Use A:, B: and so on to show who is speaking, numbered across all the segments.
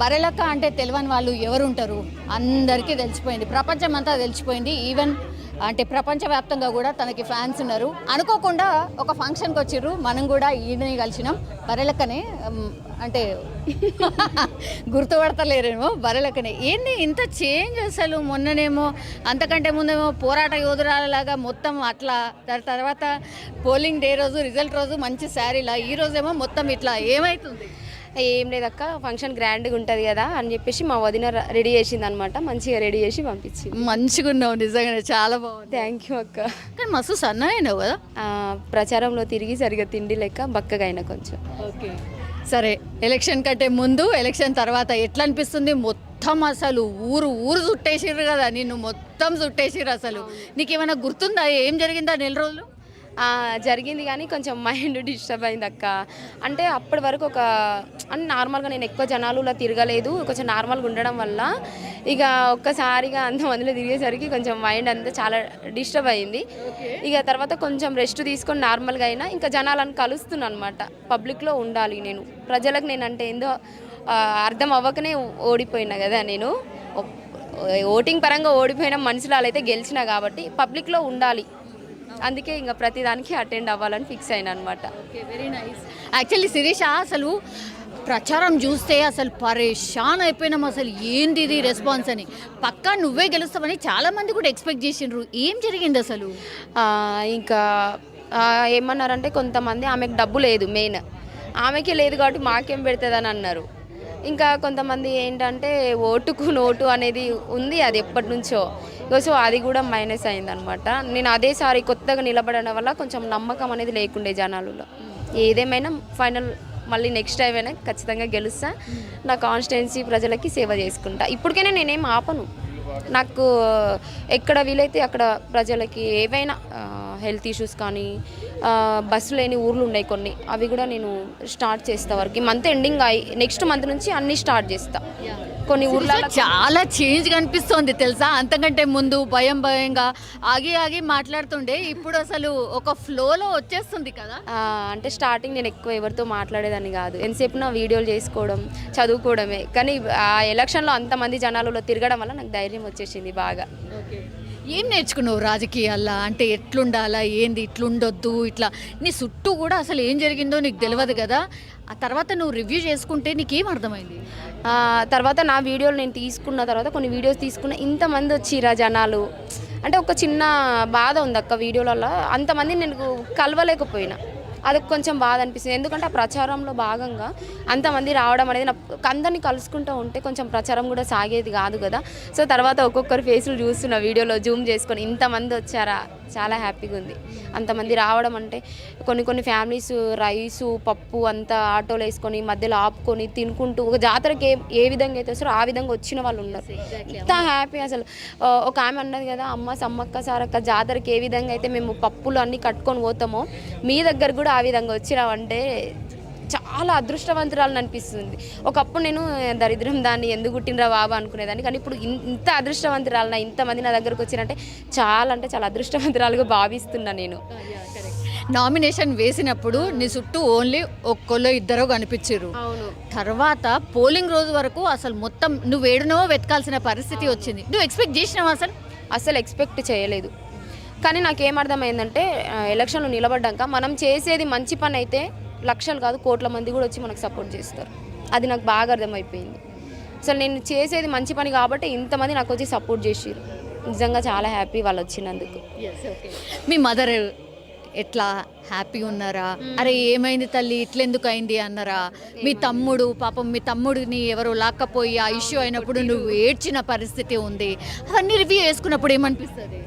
A: బరెలక్క అంటే తెలియని వాళ్ళు ఎవరుంటారు? అందరికీ తెలిసిపోయింది. ప్రపంచం అంతా తెలిసిపోయింది. ఈవెన్ అంటే ప్రపంచవ్యాప్తంగా కూడా తనకి ఫ్యాన్స్ ఉన్నారు. అనుకోకుండా ఒక ఫంక్షన్కి వచ్చిర్రు. మనం కూడా ఈయనని కలిసినాం. బరెలక్కనే అంటే గుర్తుపడతలేరేమో బరెలక్కనే. ఏంది ఇంత చేంజ్ అసలు? మొన్ననేమో అంతకంటే ముందేమో పోరాట యోధురాలలాగా మొత్తం అట్లా దాని తర్వాత పోలింగ్ డే రోజు రిజల్ట్ రోజు మంచి శారీలా ఈ రోజేమో మొత్తం ఇట్లా ఏమవుతుంది
B: ఏం లేదక్క ఫంక్షన్ గ్రాండ్గా ఉంటుంది కదా అని చెప్పేసి మా వదిన రెడీ చేసింది అనమాట మంచిగా రెడీ చేసి పంపించింది.
A: మంచిగా ఉన్నావు నిజంగానే చాలా బాగుంది.
B: థ్యాంక్ యూ అక్క.
A: కానీ మస్తు సన్న అయినావు కదా?
B: ప్రచారంలో తిరిగి సరిగా తిండి లెక్క బక్కగా అయినా కొంచెం.
A: ఓకే. సరే ఎలక్షన్ కంటే ముందు ఎలక్షన్ తర్వాత ఎట్లా అనిపిస్తుంది? మొత్తం అసలు ఊరు ఊరు చుట్టేసిర్రు కదా నిన్ను మొత్తం చుట్టేసిర్రు అసలు. నీకేమైనా గుర్తుందా? ఏం జరిగిందా నెల రోజులు?
B: జరిగింది కానీ కొంచెం మైండ్ డిస్టర్బ్ అయింది అక్క. అంటే అప్పటి వరకు ఒక అంటే నార్మల్గా నేను ఎక్కువ జనాలులో తిరగలేదు. కొంచెం నార్మల్గా ఉండడం వల్ల ఇక ఒక్కసారిగా అంతమందిలో తిరిగేసరికి కొంచెం మైండ్ అంతా చాలా డిస్టర్బ్ అయింది. ఇక తర్వాత కొంచెం రెస్ట్ తీసుకొని నార్మల్గా అయినా ఇంకా జనాలను కలుస్తున్నాను అనమాట పబ్లిక్లో ఉండాలి నేను. ప్రజలకు నేను అంటే ఏందో అర్థం అవ్వకనే ఓడిపోయినా కదా నేను. ఓటింగ్ పరంగా ఓడిపోయిన మనుషులు అయితే గెలిచినా కాబట్టి పబ్లిక్లో ఉండాలి. అందుకే ఇంకా ప్రతిదానికి అటెండ్ అవ్వాలని ఫిక్స్ అయినా అనమాట
A: వెరీ నైస్ యాక్చువల్లీ శిరీష అసలు ప్రచారం చూస్తే అసలు పరేషాన్ అయిపోయినాం అసలు. ఏంది ఇది రెస్పాన్స్ అని. పక్కా నువ్వే గెలుస్తావని చాలా మంది కూడా ఎక్స్పెక్ట్ చేసిండ్రు. ఏం జరిగింది అసలు?
B: ఇంకా ఏమన్నారంటే కొంతమంది ఆమెకు డబ్బు లేదు మెయిన్. ఆమెకే లేదు కాబట్టి మాకేం పెడుతుందని అన్నారు. ఇంకా కొంతమంది ఏంటంటే ఓటుకు నోటు అనేది ఉంది అది ఎప్పటి నుంచో. సో అది కూడా మైనస్ అయిందనమాట. నేను అదేసారి కొత్తగా నిలబడడం వల్ల కొంచెం నమ్మకం అనేది లేకుండే జనాలలో. ఏదేమైనా ఫైనల్ మళ్ళీ నెక్స్ట్ టైం అయినా ఖచ్చితంగా గెలుస్తా. నా కాన్స్టిట్యున్సీ ప్రజలకి సేవ చేసుకుంటా. ఇప్పటికైనా నేనేం ఆపను. నాకు ఎక్కడ వీలైతే అక్కడ ప్రజలకి ఏవైనా హెల్త్ ఇష్యూస్ కానీ బస్సు లేని ఊర్లు ఉన్నాయి కొన్ని. అవి కూడా నేను స్టార్ట్ చేస్తా వరకు. మంత్ ఎండింగ్ అయి నెక్స్ట్ మంత్ నుంచి అన్నీ స్టార్ట్ చేస్తా. కొన్ని ఊర్లలో
A: చాలా చేంజ్ కనిపిస్తోంది తెలుసా? అంతకంటే ముందు భయం భయంగా ఆగి ఆగి మాట్లాడుతుండే. ఇప్పుడు అసలు ఒక ఫ్లోలో వచ్చేస్తుంది కదా.
B: అంటే స్టార్టింగ్ నేను ఎక్కువ ఎవరితో మాట్లాడేదాన్ని కాదు. ఎంతసేపు నా వీడియోలు చేసుకోవడం చదువుకోవడమే. కానీ ఆ ఎలక్షన్లో అంతమంది జనాలలో తిరగడం వల్ల నాకు ధైర్యం వచ్చేసింది బాగా.
A: ఏం నేర్చుకున్నావు రాజకీయాల్లో? అంటే ఎట్లుండాలా? ఏంది? ఇట్లుండొద్దు? ఇట్లా నీ చుట్టూ కూడా అసలు ఏం జరిగిందో నీకు తెలియదు కదా. ఆ తర్వాత నువ్వు రివ్యూ చేసుకుంటే నీకేం అర్థమైంది?
B: తర్వాత నా వీడియోలు నేను తీసుకున్న తర్వాత కొన్ని వీడియోస్ తీసుకున్న ఇంతమంది వచ్చిరా జనాలు. అంటే ఒక చిన్న బాధ ఉంది అక్క వీడియోలలో అంతమంది నేను కలవలేకపోయినా. అది కొంచెం బాధ అనిపిస్తుంది. ఎందుకంటే ఆ ప్రచారంలో భాగంగా అంతమంది రావడం అనేది నాకు అందరినీ కలుసుకుంటూ ఉంటే కొంచెం ప్రచారం కూడా సాగేది కాదు కదా. సో తర్వాత ఒక్కొక్కరు ఫేసులు చూస్తున్న వీడియోలో జూమ్ చేసుకొని ఇంతమంది వచ్చారా? చాలా హ్యాపీగా ఉంది. అంతమంది రావడం అంటే కొన్ని కొన్ని ఫ్యామిలీస్ రైసు పప్పు అంతా ఆటోలు వేసుకొని మధ్యలో ఆపుకొని తినుకుంటూ ఒక జాతరకి ఏ ఏ విధంగా అయితే వస్తారో ఆ విధంగా వచ్చిన వాళ్ళు ఉన్నారు. ఇంత హ్యాపీ అసలు. ఒక ఆమె అన్నది కదా అమ్మ సమ్మక్క సారక్క జాతరకి ఏ విధంగా అయితే మేము పప్పులు అన్నీ కట్టుకొని పోతామో మీ దగ్గర కూడా ఆ విధంగా వచ్చినామంటే చాలా అదృష్టవంతురాలని అనిపిస్తుంది. ఒకప్పుడు నేను దరిద్రం దాన్ని ఎందుకు పుట్టినరా బాబా? అనుకునేదాన్ని. కానీ ఇప్పుడు ఇంత అదృష్టవంతురాలు నా ఇంతమంది నా దగ్గరకు వచ్చినంటే చాలా అంటే చాలా అదృష్టవంతురాలుగా భావిస్తున్నా నేను.
A: నామినేషన్ వేసినప్పుడు నీ చుట్టూ ఓన్లీ ఒక్కళ్ళు ఇద్దరు కనిపించారు
B: అవును.
A: తర్వాత పోలింగ్ రోజు వరకు అసలు మొత్తం నువ్వు ఏడునో వెతకాల్సిన పరిస్థితి వచ్చింది. నువ్వు ఎక్స్పెక్ట్ చేసినావా అసలు?
B: అసలు ఎక్స్పెక్ట్ చేయలేదు. కానీ నాకేం అర్థమైందంటే ఆ, ఎలక్షన్లో నిలబడ్డాక మనం చేసేది మంచి పని అయితే లక్షలు కాదు కోట్ల మంది కూడా వచ్చి మనకు సపోర్ట్ చేస్తారు. అది నాకు బాగా అర్థమైపోయింది. అసలు నేను చేసేది మంచి పని కాబట్టి ఇంతమంది నాకు వచ్చి సపోర్ట్ చేసిరు నిజంగా చాలా హ్యాపీ వాళ్ళు వచ్చినందుకు.
A: మీ మదర్ ఎట్లా హ్యాపీ ఉన్నారా? అరే ఏమైంది తల్లి? ఇట్లెందుకు అయింది అన్నారా? మీ తమ్ముడు పాపం మీ తమ్ముడిని ఎవరో లాక్కపోయి ఆ ఇష్యూ అయినప్పుడు నువ్వు ఏడ్చిన పరిస్థితి ఉంది. అవన్నీ రివ్యూ చేసుకున్నప్పుడు ఏమనిపిస్తుంది?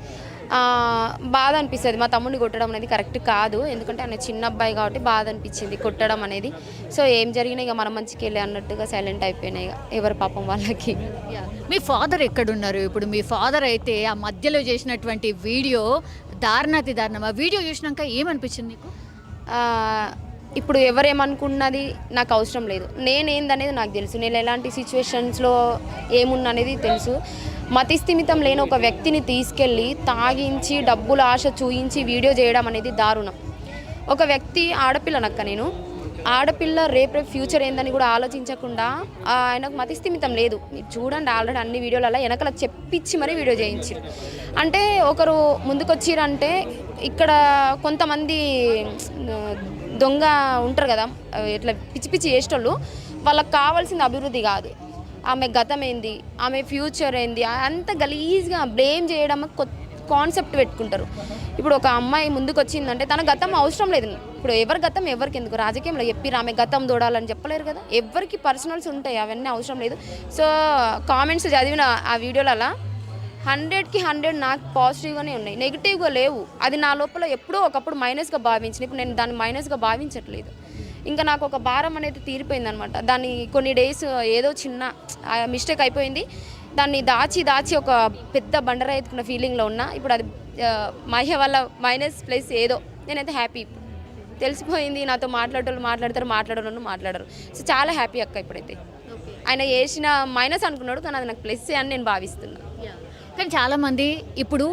B: బాధ అనిపిస్తుంది. మా తమ్ముడిని కొట్టడం అనేది కరెక్ట్ కాదు. ఎందుకంటే ఆయన చిన్న అబ్బాయి కాబట్టి బాధ అనిపించింది కొట్టడం అనేది. సో ఏం జరిగినా ఇక మన మంచికి వెళ్ళి అన్నట్టుగా సైలెంట్ అయిపోయినాయి ఎవరి పాపం వాళ్ళకి.
A: మీ ఫాదర్ ఎక్కడున్నారు? ఇప్పుడు మీ ఫాదర్ అయితే ఆ మధ్యలో చేసినటువంటి వీడియో దారుణాతి దారుణం. ఆ వీడియో చూసినాక ఏమనిపించింది నీకు?
B: ఇప్పుడు ఎవరేమనుకున్నది నాకు అవసరం లేదు. నేనేందనేది నాకు తెలుసు. నేను ఎలాంటి సిచ్యువేషన్స్లో ఏమున్ననేది తెలుసు. మతిస్థిమితం లేని ఒక వ్యక్తిని తీసుకెళ్ళి తాగించి డబ్బుల ఆశ చూయించి వీడియో చేయడం అనేది దారుణం. ఒక వ్యక్తి ఆడపిల్లనక్క నేను. ఆడపిల్ల రేపు రేపు ఫ్యూచర్ ఏందని కూడా ఆలోచించకుండా ఆయనకు మతిస్థిమితం లేదు. మీరు చూడండి ఆల్రెడీ అన్ని వీడియోలలో వెనకల చెప్పించి మరీ వీడియో చేయించారు. అంటే ఒకరు ముందుకొచ్చిరంటే ఇక్కడ కొంతమంది దొంగ ఉంటారు కదా ఇట్లా పిచ్చి పిచ్చి చేసేటోళ్ళు వాళ్ళకి కావాల్సింది అభివృద్ధి కాదు. ఆమె గతం ఏంది ఆమె ఫ్యూచర్ ఏంది అంత గలీజ్గా బ్లేమ్ చేయడం కొత్త కాన్సెప్ట్ పెట్టుకుంటారు. ఇప్పుడు ఒక అమ్మాయి ముందుకు వచ్చిందంటే తన గతం అవసరం లేదు. ఇప్పుడు ఎవరి గతం ఎవరికి ఎందుకు? రాజకీయంలో చెప్పిరు ఆమె గతం దూడాలని చెప్పలేరు కదా. ఎవరికి పర్సనల్స్ ఉంటాయి అవన్నీ అవసరం లేదు. సో కామెంట్స్ చదివిన ఆ వీడియోలలో హండ్రెడ్కి హండ్రెడ్ నాకు పాజిటివ్గానే ఉన్నాయి. నెగిటివ్గా లేవు. అది నా లోపల ఎప్పుడో ఒకప్పుడు మైనస్గా భావించిన ఇప్పుడు నేను దాన్ని మైనస్గా భావించట్లేదు. ఇంకా నాకు ఒక భారం అనేది తీరిపోయింది అనమాట దాన్ని కొన్ని డేస్ ఏదో చిన్న మిస్టేక్ అయిపోయింది. దాన్ని దాచి దాచి ఒక పెద్ద బండరా ఎత్తుకున్న ఫీలింగ్లో ఉన్నా. ఇప్పుడు అది మహ్య వల్ల మైనస్ ప్లస్ ఏదో. నేనైతే హ్యాపీ తెలిసిపోయింది. నాతో మాట్లాడేటోళ్ళు మాట్లాడతారు మాట్లాడేవాళ్ళు మాట్లాడరు. సో చాలా హ్యాపీ అక్క ఇప్పుడైతే. ఆయన చేసిన మైనస్ అనుకున్నాడు. కానీ అది నాకు ప్లస్ అని నేను భావిస్తున్నా.
A: కానీ చాలా మంది ఇప్పుడు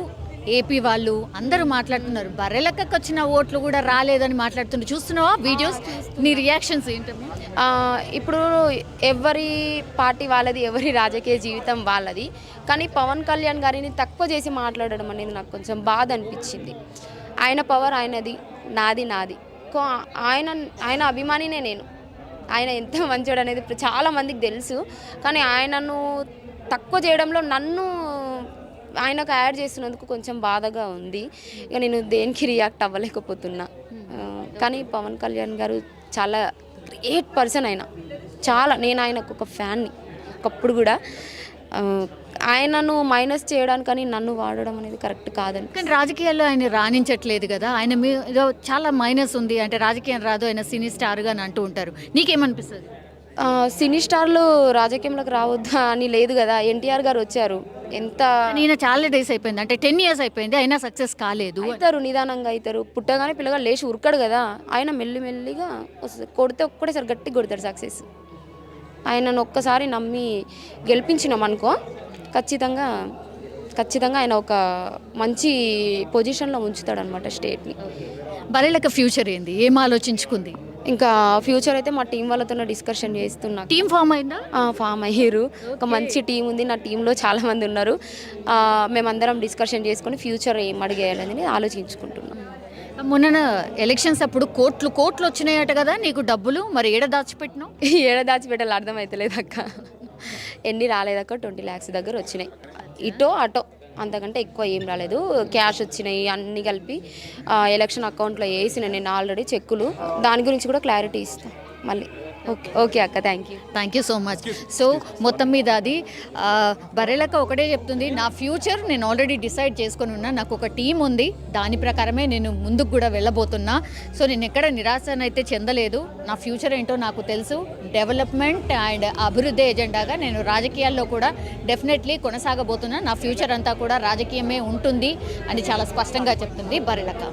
A: ఏపీ వాళ్ళు అందరూ మాట్లాడుతున్నారు. బర్రెలక్కకు వచ్చిన ఓట్లు కూడా రాలేదని మాట్లాడుతున్నారు చూస్తున్నావా వీడియోస్? నీ రియాక్షన్స్ ఏంటమ్మా
B: ఆ, ఇప్పుడు ఎవరి పార్టీ వాళ్ళది ఎవరి రాజకీయ జీవితం వాళ్ళది. కానీ పవన్ కళ్యాణ్ గారిని తక్కువ చేసి మాట్లాడడం అనేది నాకు కొంచెం బాధ అనిపించింది. ఆయన పవర్ ఆయనది నాది నాది. ఆయన ఆయన అభిమానినే నేను. ఆయన ఎంత మంచోడు అనేది ఇప్పుడు చాలా మందికి తెలుసు. కానీ ఆయనను తక్కువ చేయడంలో నన్ను ఆయనకు యాడ్ చేస్తున్నందుకు కొంచెం బాధగా ఉంది. ఇక నేను దేనికి రియాక్ట్ అవ్వలేకపోతున్నా. ఆ, కానీ పవన్ కళ్యాణ్ గారు చాలా గ్రేట్ పర్సన్ ఆయన. చాలా నేను ఆయనకు ఒక ఫ్యాన్ని. ఒకప్పుడు కూడా ఆయనను మైనస్ చేయడానికని నన్ను వాడడం అనేది కరెక్ట్ కాదని
A: కానీ రాజకీయాల్లో ఆయన రాణించట్లేదు కదా. ఆయన మీద చాలా మైనస్ ఉంది. అంటే రాజకీయం రాదు ఆయన సినీ స్టార్గా అని అంటూ ఉంటారు. నీకేమనిపిస్తుంది?
B: సినీ స్టార్లు రాజకీయంలోకి రావద్దా అని లేదు కదా. ఎన్టీఆర్ గారు వచ్చారు. ఎంత
A: ఈయన చాలా డేస్ అయిపోయింది. అంటే టెన్ ఇయర్స్ అయిపోయింది. అయినా సక్సెస్ కాలేదు.
B: అవుతారు నిదానంగా అవుతారు పుట్టగానే పిల్లగా లేచి ఉరకడు కదా. ఆయన మెల్లి మెల్లిగా వస్తుంది కొడితే ఒక్కటేసారి గట్టి కొడతాడు సక్సెస్ ఆయనను ఒక్కసారి నమ్మి గెలిపించినాం అనుకో ఖచ్చితంగా ఖచ్చితంగా ఆయన ఒక మంచి పొజిషన్లో ఉంచుతాడు అనమాట స్టేట్ని
A: బర్రెలక్క ఫ్యూచర్ ఏంది? ఏం ఆలోచించుకుంది?
B: ఇంకా ఫ్యూచర్ అయితే మా టీం వాళ్ళతో డిస్కషన్ చేస్తున్నా.
A: టీం ఫామ్ అయిందా?
B: ఫామ్ అయ్యారు. ఒక మంచి టీం ఉంది. నా టీంలో చాలా మంది ఉన్నారు. మేమందరం డిస్కషన్ చేసుకొని ఫ్యూచర్ ఏం అడిగేయాలని ఆలోచించుకుంటున్నాం.
A: మొన్న ఎలక్షన్స్ అప్పుడు కోట్లు కోట్లు వచ్చినాయట కదా నీకు డబ్బులు మరి ఏడ దాచిపెట్టినావు?
B: ఏడ దాచిపెట్టాలి అర్థమవుతలేదు అక్క. ఎన్ని రాలేదక్క? ట్వంటీ ల్యాక్స్ దగ్గర వచ్చినాయి. ఇటో అటో. అంతకంటే ఎక్కువ ఏం రాలేదు. క్యాష్ వచ్చినాయి అన్నీ కలిపి ఆ, ఎలక్షన్ అకౌంట్లో వేసిన నేను ఆల్రెడీ చెక్కులు. దాని గురించి కూడా క్లారిటీ ఇస్తాను మళ్ళీ. ఓకే ఓకే అక్క thank you
A: thank you so much so మొత్తం మీద అది ఆ, బర్రెలక్క ఒకటే చెప్తుంది నా ఫ్యూచర్ నేను ఆల్రెడీ డిసైడ్ చేసుకొని ఉన్నా నాకు ఒక టీం ఉంది దాని ప్రకారమే నేను ముందుకు కూడా వెళ్ళబోతున్నా. సో నేను ఎక్కడ నిరాశనైతే చెందలేదు నా ఫ్యూచర్ ఏంటో నాకు తెలుసు. డెవలప్మెంట్ అండ్ అభివృద్ధి ఎజెండాగా నేను రాజకీయాల్లో కూడా డెఫినెట్లీ కొనసాగబోతున్నా. నా ఫ్యూచర్ అంతా కూడా రాజకీయమే ఉంటుంది అని చాలా స్పష్టంగా చెప్తుంది బర్రెలక్క.